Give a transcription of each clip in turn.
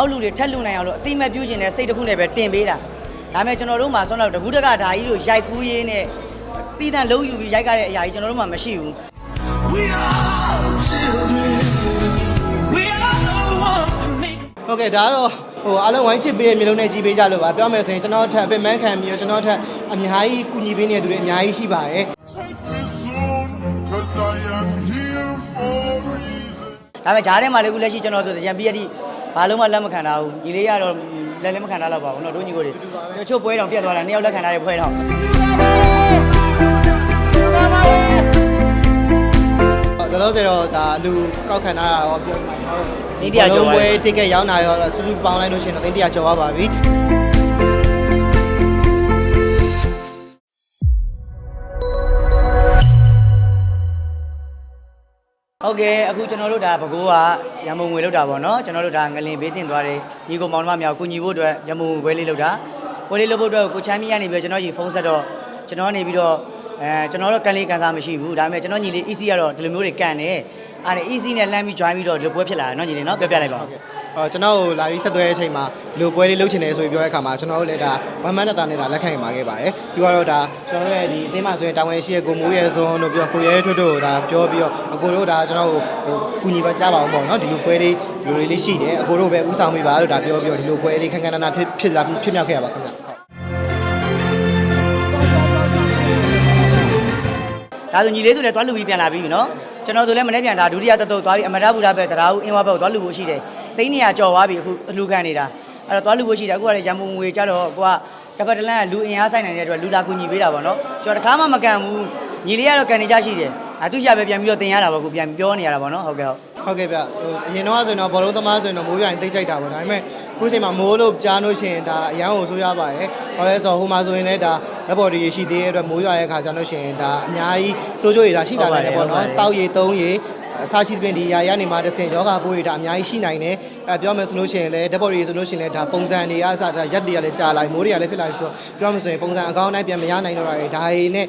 နောက်လူတွေထက်လူနိုင်အောင်လို့အတိမတ်ပြုခြင်းနဲ့စိတ်တစ်ခုနဲ့ပဲတင်ပေးတာဒါပေမဲ့ကျွန်တော်တို့မှာဆွမ်းတော့တကူးတကဓာကြီးတို့ရိုက်ကူးရင်းနဲ့တည်တံလုံးယူပြီးရိုက်ကြတဲ့အရာကြီးကျွန်တော်တို့မှာမရှိဘူး We are children. We are the one to make. ဟုတ်ကဲ့ဒါကတော့ဟိုအားလုံးဝိုင်းချစ်ပေးတဲ့မျိုးလုံးနဲ့ကြည်ပေးကြလို့ပါပြောမယ်ဆိုရင်ကျွန်တော်ထပ်အပင်မန်းခံပြီးတော့ကျွန်တော်ထပ်အများကြီးကူညီပေးနေတဲ့သူတွေအများကြီးရှိပါတယ် Take me soon, cause I am here for a reason. ဒါပေမဲ့ဂျားထဲမှာလည်းခုလက်ရှိကျွန်တော်တို့တကြံပြီးရတိ ဘာလုံးမှလက်မခံတာဘူးညီလေးကတော့လက်လည်းမခံတာတော့ပါဘူးเนาะတို့ညီကိုတွေတချို့ပွဲတော်ပြတ်သွားတာနှစ်ယောက်လက်ခံထားတဲ့ပွဲတော် လောလောဆယ်တော့ဒါလူကောက်ခံထားတာရောပြောမှာဟုတ် သိန်းတစ်ရာကျော်ပါ ပွဲတစ်ကက်ရောင်းတာရောစူးစူးပေါင်းလိုက်လို့ရှိရင်တော့သိန်းတရာကျော်သွားပါပြီ ဟုတ်ကဲ့အခုကျွန်တော်တို့ဒါဘကိုးကရမုံငွေလောက်တာပေါ့နော်ကျွန်တော်တို့ဒါငလင်ဘေးတင်သွားတယ်ညီကိုမောင်နှမမြောက်ကိုညီဖို့အတွက်ရမုံငွေပွဲလေးလောက်တာပွဲလေးလောက်ဖို့အတွက်ကိုချမ်းမီကနေပြီးတော့ကျွန်တော်ကြီးဖုန်းဆက်တော့ကျွန်တော်ကနေပြီးတော့အဲကျွန်တော်တို့ကန်လေးကန်စားမရှိဘူးဒါပေမဲ့ကျွန်တော်ညီလေး easy ကတော့ဒီလိုမျိုးတွေကန်တယ်အားနဲ့ easy နဲ့လမ်းပြီး join ပြီးတော့ဒီလိုပွဲဖြစ်လာတယ်နော်ညီလေးနော်ပြောပြလိုက်ပါဦးအော် ကျွန်တော်ကိုလာပြီးဆက်သွဲတဲ့အချိန်မှာလူပွဲလေးလုပ်ချင်တယ်ဆိုပြီးပြောတဲ့အခါမှာကျွန်တော်တို့လည်းဒါဝမ်မန်နဲ့တာနဲ့ဒါလက်ခံရမှာခဲ့ပါတယ်ပြီးတော့ဒါကျွန်တော်တို့ရဲ့ဒီအသင်းမှာဆိုရင်တာဝန်ရှိရဲ့ကိုမိုးရဲ့စွန်းတို့ပြောကိုရဲထွတ်တို့ဒါပြောပြီးတော့အကိုတို့ဒါကျွန်တော်ကိုဟိုကူညီပါကြပါအောင်ပေါ့နော်ဒီလိုပွဲလေးလူတွေလေးရှိတယ်အကိုတို့ပဲဥဆောင်ပေးပါလို့ဒါပြောပြီးတော့ဒီလိုပွဲလေးခန်းခန်းနာနာဖြစ်ဖြစ်လာဖြစ်မြောက်ခဲ့ရပါခင်ဗျဟုတ်ဒါဆိုညီလေးတို့လည်းတွားလူပြီးပြန်လာပြီနော်ကျွန်တော်တို့လည်းမနေ့ပြန်ဒါဒုတိယတတုတ်သွားပြီးအမရဗုဒ္ဓဘက်တရားဦးအင်းဝဘက်ကိုတွားလူဖို့ရှိတယ် သိန်းနေရကြော်သွားပြီအခုအလှခံနေတာအဲ့တော့တွားလူဖို့ရှိတယ်အခုကလည်းရန်ပုံငွေကြတော့ကိုကတစ်ဖက်တစ်လမ်းကလူအင်အားဆိုင်နိုင်တဲ့အတွက်လူလာကူညီပေးတာပေါ့နော်ကျွန်တော်တခါမှမကန်ဘူးညီလေးကတော့ကန်နေကြရှိတယ်အတူရှာပဲပြန်ပြီးတော့တင်ရတာပေါ့ကိုပြန်ပြောနေရတာပေါ့နော်ဟုတ်ကဲ့ဟုတ်ဟုတ်ကဲ့ဗျဟိုအရင်တော့ဆိုရင်တော့ဘောလုံးသမားဆိုရင်တော့မိုးရွာရင်သိကြိုက်တာပေါ့ဒါပေမဲ့ခုချိန်မှာမိုးလို့ကြားလို့ရှိရင်ဒါအရန်ကိုဆိုးရပါတယ်ဘာလဲဆိုတော့ဟိုမှာဆိုရင်လည်းဒါလက်ဘော်တွေရှိသေးတဲ့အတွက်မိုးရွာရဲ့ခါကျလို့ရှိရင်ဒါအများကြီးစိုးကြိုးရတာရှိတာလည်းပေါ့နော်တောက်ရည်သုံးရည် အစားရှိသဖြင့်ဒီຢာရနေမှာတစ်ဆင့်ယောဂပိုးတွေဒါအများကြီးရှိနိုင်တယ်အဲပြောမယ်ဆိုလို့ရှိရင်လည်းဓာတ်ပေါ်တွေဆိုလို့ရှိရင်လည်းဒါပုံစံတွေအစဒါရက်တွေကလည်းကြာလာမိုးတွေကလည်းဖြစ်လာပြီဆိုတော့ပြောမယ်ဆိုရင်ပုံစံအကောင်းတိုင်းပြန်မရနိုင်တော့တာတွေဒါတွေနဲ့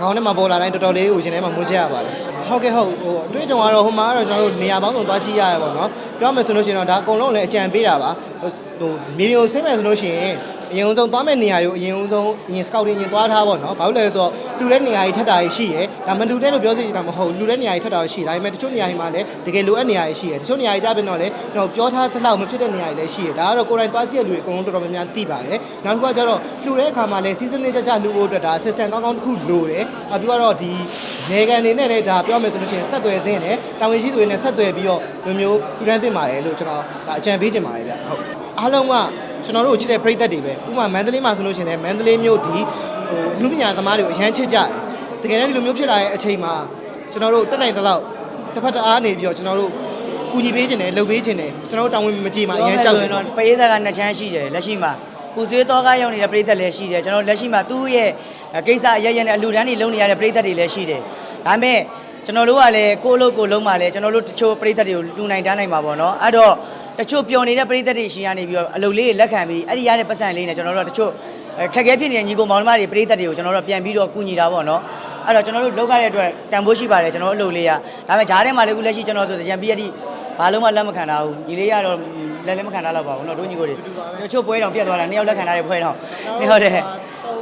ခေါင်းထဲမှာပေါ်လာတိုင်းတော်တော်လေးကိုရှင်ထဲမှာမိုးချက်ရပါတယ်ဟုတ်ကဲ့ဟုတ်ဟိုအတွေ့အကြုံကတော့ဟိုမှာကတော့ကျွန်တော်တို့နေရာပေါင်းစုံသွားကြည့်ရရပါတော့ပြောမယ်ဆိုလို့ရှိရင်တော့ဒါအကုန်လုံးလည်းအကြံပေးတာပါဟိုဟိုမီဒီယိုဆင်းမယ်ဆိုလို့ရှိရင် အရင်ဆုံးသွားမဲ့နေရာတွေကိုအရင်ဆုံးအရင် scouting ရင်သွားထားပါတော့ဘာလို့လဲဆိုတော့လူတဲ့နေရာကြီးထက်တာရှိရယ်ဒါမလူတဲ့လို့ပြောစီတာမဟုတ်လူတဲ့နေရာကြီးထက်တာရှိဒါပေမဲ့တချို့နေရာတွေမှာလည်းတကယ်လိုအပ်နေရာကြီးရှိရယ်တချို့နေရာကြီးကြပြင်တော့လေကျွန်တော်ပြောထားသလောက်မဖြစ်တဲ့နေရာတွေလည်းရှိရယ်ဒါကတော့ကိုယ်တိုင်သွားကြည့်ရလူတွေအကုန်လုံးတော်တော်များများသိပါတယ်နောက်တစ်ခုကကျတော့လူတဲ့အခါမှာလည်း season လေးကြကြလူဖို့အတွက်ဒါ assistant ကောင်းကောင်းတစ်ခုလိုတယ်အပြီးတော့ဒီနေကန်နေနဲ့လည်းဒါပြောမယ်ဆိုလို့ရှိရင်ဆက်သွယ်သင့်တယ်တာဝန်ရှိသူတွေနဲ့ဆက်သွယ်ပြီးတော့လူမျိုးလူတန်းသင့်ပါတယ်လို့ကျွန်တော်ဒါအကြံပေးချင်ပါတယ်ဗျဟုတ်အားလုံးက ကျွန်တော်တို့ချစ်တဲ့ပရိသတ်တွေပဲဥပမာမန္တလေးမှာဆိုလို့ရှိရင်လည်းမန္တလေးမြို့ဒီဟိုလူပညာသမားတွေကိုအရန်ချစ်ကြတယ်တကယ်တမ်းဒီလိုမျိုးဖြစ်လာတဲ့အချိန်မှာကျွန်တော်တို့တက်နိုင်သလောက်တစ်ဖက်တစ်အားနေပြီးတော့ကျွန်တော်တို့ကူညီပေးခြင်းတယ်လှုပ်ပေးခြင်းတယ်ကျွန်တော်တို့တောင်းဝင်မကြည့်မှာအရန်ကြောက်တယ်တော့ပရိသတ်ကနှစ်ချမ်းရှိတယ်လက်ရှိမှာပူဆွေးတော့ကားရောက်နေတဲ့ပရိသတ်လည်းရှိတယ်ကျွန်တော်လက်ရှိမှာသူ့ရဲ့ကိစ္စအရရက်နဲ့အလူတန်းတွေလုံနေရတဲ့ပရိသတ်တွေလည်းရှိတယ်ဒါပေမဲ့ကျွန်တော်တို့ကလည်းကိုယ့်အလုပ်ကိုလုံးမှာလည်းကျွန်တော်တို့တချို့ပရိသတ်တွေကိုလူနိုင်တန်းနိုင်မှာပေါ့နော်အဲ့တော့ တချို့ပျော်နေတဲ့ပရိသတ်တွေရှိရနေပြီးတော့အလုပ်လေးတွေလက်ခံပြီးအဲ့ဒီရတဲ့ပတ်စံလေးနဲ့ကျွန်တော်တို့ကတချို့ခက်ခဲဖြစ်နေတဲ့ညီကောင်မောင်နှမတွေပရိသတ်တွေကိုကျွန်တော်တို့ပြန်ပြီးတော့ကူညီတာပေါ့နော်အဲ့တော့ကျွန်တော်တို့လောက်ရတဲ့အတွက်တန်ဖိုးရှိပါတယ်ကျွန်တော်တို့အလုပ်လေးကဒါပေမဲ့ဂျားထဲမှာလည်းခုလက်ရှိကျွန်တော်တို့တကြံပြီးရတိဘာလုံးမှလက်မခံတာဘူးညီလေးကတော့လက်လည်းမခံတာတော့ပါဘူးเนาะတို့ညီကိုတွေတချို့ပွဲတော်ပြတ်သွားတာနှစ်ယောက်လက်ခံထားတဲ့ပွဲတော်နေဟုတ်တယ်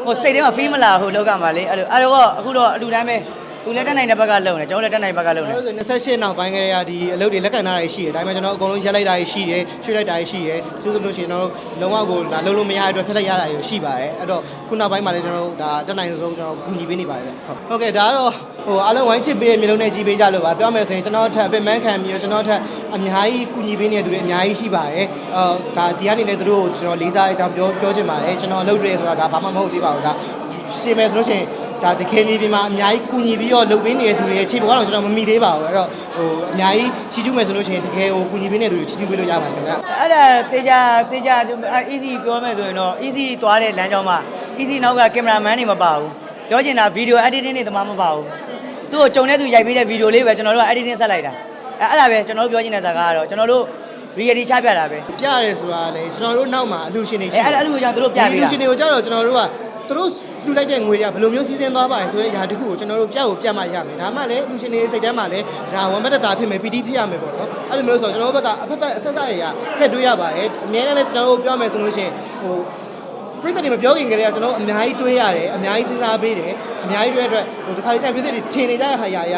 ဟိုစိတ်ထဲမှာဖေးမလာဟိုလောက်ကမှာလေအဲ့လိုအဲ့တော့အခုတော့အလူတန်းပဲ သူလည်းတက်နိုင်တဲ့ဘက်ကလုံတယ်ကျွန်တော်လည်းတက်နိုင်ဘက်ကလုံတယ်ကျွန်တော်တို့28နောက်ပိုင်းကလေးကဒီအလုပ်တွေလက်ခံထားတာရှိတယ်ဒါပေမဲ့ကျွန်တော်အကုန်လုံးရက်လိုက်တာရှိတယ်ရွှေ့လိုက်တာရှိတယ်သူဆိုလို့ရှိရင်တော့လုံးဝကိုလာလုံးလုံးမရတဲ့အတွက်ဖက်လိုက်ရတာရှိပါတယ်အဲ့တော့ခုနောက်ပိုင်းမှာလည်းကျွန်တော်တို့ဒါတက်နိုင်ဆုံးကျွန်တော်ကူညီပေးနေပါတယ်ဟုတ်ဟုတ်ကဲ့ဒါကတော့ဟိုအားလုံးဝိုင်းချစ်ပေးတဲ့မျိုးလုံးနဲ့ကြည်ပေးကြလို့ပါပြောမယ်ဆိုရင်ကျွန်တော်ထပ်အပင်မန်းခံပြီးတော့ကျွန်တော်ထပ်အများကြီးကူညီပေးနေတဲ့သူတွေအများကြီးရှိပါတယ်အော်ဒါဒီကနေလည်းသူတို့ကိုကျွန်တော်လေးစားအကြောင်းပြောပြောချင်ပါတယ်ကျွန်တော်အလုပ်တွေဆိုတာဒါဘာမှမဟုတ်သေးပါဘူးဒါရှင်းမယ်ဆိုလို့ရှိရင် ဒါတကယ်မြေပြင်မှာအများကြီးကူညီပြီးတော့လုပ်ပေးနေတဲ့သူတွေရဲ့ခြေပေါ်ကတော့ကျွန်တော်မမိသေးပါဘူးအဲ့တော့ဟိုအများကြီးချီးကျူးမယ်ဆိုလို့ရှိရင်တကယ်ဟိုကူညီပေးနေတဲ့သူတွေချီးကျူးပေးလို့ရပါတယ်ခင်ဗျာအဲ့ဒါတေချာတေချာ easy ပြောမယ်ဆိုရင်တော့ easy သွားတဲ့လမ်းကြောင်းမှာ easy နောက်ကကင်မရာမန်တွေမပါဘူးပြောချင်တာ video editing တွေတမမပါဘူးသူ့ကိုကြုံတဲ့သူရိုက်ပေးတဲ့ video လေးပဲကျွန်တော်တို့က editing ဆက်လိုက်တာအဲ့အဲ့ဒါပဲကျွန်တော်တို့ပြောချင်တဲ့ဇာတ်ကားကတော့ကျွန်တော်တို့ reality ချပြတာပဲပြရတယ်ဆိုတာလေကျွန်တော်တို့နောက်မှာအလူရှင်တွေရှိအဲ့အဲ့အဲ့လိုကြောင့်သူတို့ပြပေးတာအလူရှင်တွေကိုကြတော့ကျွန်တော်တို့ကသူတို့ လှူလိုက်တဲ့ငွေတွေကဘယ်လိုမျိုးစီးဆင်းသွားပါလဲဆိုတဲ့အရာတစ်ခုကိုကျွန်တော်တို့ပြကိုပြတ်မှရမယ်ဒါမှလည်းလူရှင်တွေစိတ်ထဲမှာလည်းဒါဝမ်းမတတာဖြစ်မယ်ပီတိဖြစ်ရမယ်ပေါ့နော်အဲ့လိုမျိုးဆိုတော့ကျွန်တော်တို့ဘက်ကအဖက်ဖက်အဆက်ဆက်ရရထည့်တွေးရပါတယ်အများနဲ့လည်းကျွန်တော်တို့ပြောမယ်ဆိုလို့ရှိရင်ဟိုပြည့်တဲ့တွေမပြောခင်ကလေးကကျွန်တော်အများကြီးတွေးရတယ်အများကြီးစဉ်းစားပေးတယ်အများကြီးတွေးအတွက်ဟိုဒီခါလေးကျရင်ပြည့်တဲ့တွေထင်နေကြတဲ့ဟာရာရ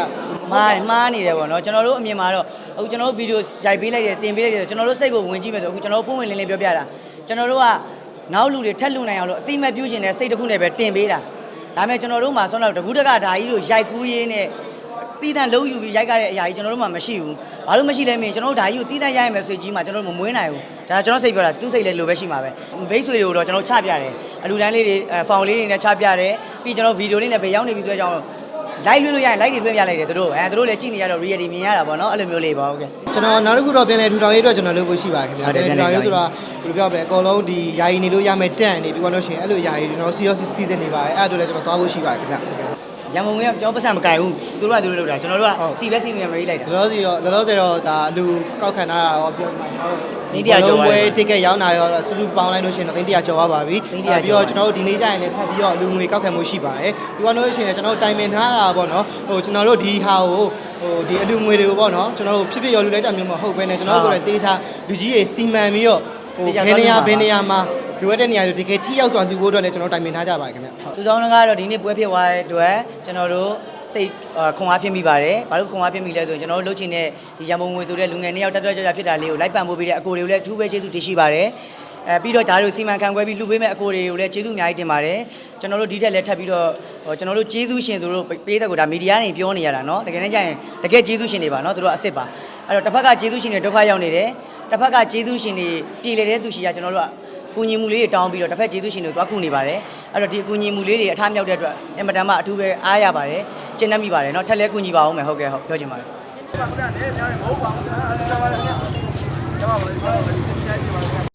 မှားတယ်မှားနေတယ်ပေါ့နော်ကျွန်တော်တို့အမြင်မှာတော့အခုကျွန်တော်တို့ဗီဒီယိုရိုက်ပေးလိုက်တယ်တင်ပေးလိုက်တယ်ကျွန်တော်တို့စိတ်ကိုဝင်ကြည့်မယ်ဆိုအခုကျွန်တော်တို့ပုံဝင်လင်းလင်းပြောပြတာကျွန်တော်တို့က နောက်လူတွေထက်လူနိုင်အောင်လို့အတိမတ်ပြုကျင်တဲ့စိတ်တစ်ခုနဲ့ပဲတင်ပေးတာဒါပေမဲ့ကျွန်တော်တို့မှာဆွမ်းတော့တကူးတကဓာကြီးတို့ရိုက်ကူးရင်းနဲ့တီးတန့်လုံးယူပြီးရိုက်ကြတဲ့အရာကြီးကျွန်တော်တို့မှမရှိဘူးဘာလို့မရှိလဲမင်းကျွန်တော်တို့ဓာကြီးကိုတီးတန့်ရိုက်ရမယ်ဆိုကြီးမှာကျွန်တော်တို့မမွေးနိုင်ဘူးဒါကျွန်တော်စိတ်ပြောတာသူ့စိတ်လည်းလိုပဲရှိမှာပဲဘိတ်ဆွေတွေကိုတော့ကျွန်တော်ချပြတယ်အလူတန်းလေးတွေဖောင်လေးတွေနဲ့ချပြတယ်ပြီးကျွန်တော်ဗီဒီယိုလေးနဲ့ပဲရောက်နေပြီဆိုတဲ့အကြောင်း လိုက်လွှင့်လို့ရရင်လိုက်တွေလွှင့်ပြလိုက်တယ်သူတို့အဲသူတို့လည်းကြည့်နေရတော့ reality မြင်ရတာပေါ့နော်အဲ့လိုမျိုးလေးပါဟုတ်ကဲ့ကျွန်တော်နောက်တစ်ခုတော့ပြန်လဲထူထောင်ရေးအတွက်ကျွန်တော်လုပ်ဖို့ရှိပါခင်ဗျာဟုတ်တယ်ထူထောင်ရေးဆိုတော့ဘယ်လိုပြောမလဲအကုန်လုံးဒီယာယီနေလို့ရမယ်တန့်နေပြီးတော့လို့ရှိရင်အဲ့လိုယာယီကျွန်တော် serious season နေပါတယ်အဲ့ဒါတို့လည်းကျွန်တော်သွားဖို့ရှိပါတယ်ခင်ဗျာ ရန်ကုန်ကကျွန်တော်ပတ်စံမကင်ဘူးသူတို့ကသူတို့လုပ်တာကျွန်တော်တို့ကစီပဲစီမြန်မရေးလိုက်တာလောလောဆယ်ရောလောလောဆယ်တော့ဒါအလူကောက်ခံတာရောပြောမှာသိန်းတစ်ရာကျော်သွားပြီပွဲ ticket ရောင်းတာရောစူးစူးပေါင်းလိုက်လို့ရှိရင်တော့သိန်းတရာကျော်သွားပါပြီသိန်းတစ်ရာပြီးတော့ကျွန်တော်တို့ဒီနေ့ကျရင်လည်းဖတ်ပြီးတော့လူငွေကောက်ခံမှုရှိပါတယ်ပြီးတော့လို့ရှိရင်ကျွန်တော်တို့တိုင်ပင်ထားတာပေါ့နော်ဟိုကျွန်တော်တို့ဒီဟာကိုဟိုဒီအလူငွေတွေကိုပေါ့နော်ကျွန်တော်တို့ဖြစ်ဖြစ်ရောလူလိုက်တာမျိုးမဟုတ်ဘဲနဲ့ကျွန်တော်တို့ကိုလည်းတေးချလူကြီးတွေစီမံပြီးတော့ဟိုတေးချဘယ်နေရာသွားကြပါဘယ်နေရာမှာ လိုအပ်တဲ့နေရာတွေတကယ်ထိရောက်စွာလူဖို့အတွက်လည်းကျွန်တော်တိုင်ပင်ထားကြပါတယ်ခင်ဗျဟုတ် သူဆောင်တကတော့ဒီနေ့ပွဲဖြစ်သွားတဲ့အတွက်ကျွန်တော်တို့စိတ်ခွန်အားဖြစ်မိပါတယ်ဘာလို့ခွန်အားဖြစ်မိလဲဆိုရင်ကျွန်တော်တို့လှုပ်ချင်တဲ့ဒီရန်ပုံငွေဆိုတဲ့လူငယ်နှစ်ယောက်တက်တက်ကြွကြွဖြစ်တာလေးကိုလိုက်ပံ့ပိုးပေးတဲ့အကိုတွေကိုလည်းအထူးပဲကျေးဇူးတင်ရှိပါတယ်အဲပြီးတော့ဒါတို့စီမံခန့်ခွဲပြီးလှူပေးမဲ့အကိုတွေကိုလည်းကျေးဇူးအများကြီးတင်ပါတယ်ကျွန်တော်တို့ဒီထက်လည်းထပ်ပြီးတော့ဟိုကျွန်တော်တို့ကျေးဇူးရှင်သူတို့ပေးတဲ့ကိုဒါမီဒီယာနေပြောနေရတာเนาะတကယ်တမ်းကျရင်တကယ်ကျေးဇူးရှင်တွေပါเนาะသူတို့အစ်စ်ပါအဲ့တော့တစ်ဖက်ကကျေးဇူးရှင်တွေဒုက္ခရောက်နေတယ်တစ်ဖက်ကကျေးဇူးရှင်တွေပြည်လေတဲ့သူရှိရကျွန်တော်တို့က ကူညီမှုလေးတွေတောင်းပြီးတော့တစ်ဖက်ကျေးဇူးရှင်တွေတွားကူနေပါတယ်အဲ့တော့ဒီကူညီမှုလေးတွေအထားမြောက်တဲ့အတွက်အင်မတန်မှအထူးပဲအားရပါတယ်ကျင့်တတ်မိပါတယ်เนาะထက်လဲကူညီပါအောင်မယ်ဟုတ်ကဲ့ဟုတ်ပြောချင်ပါတယ်ဟုတ်ပါဘူးဗျာလည်းများတယ်မဟုတ်ပါဘူးဗျာအားလုံးပါပါဗျာကျမပါပါ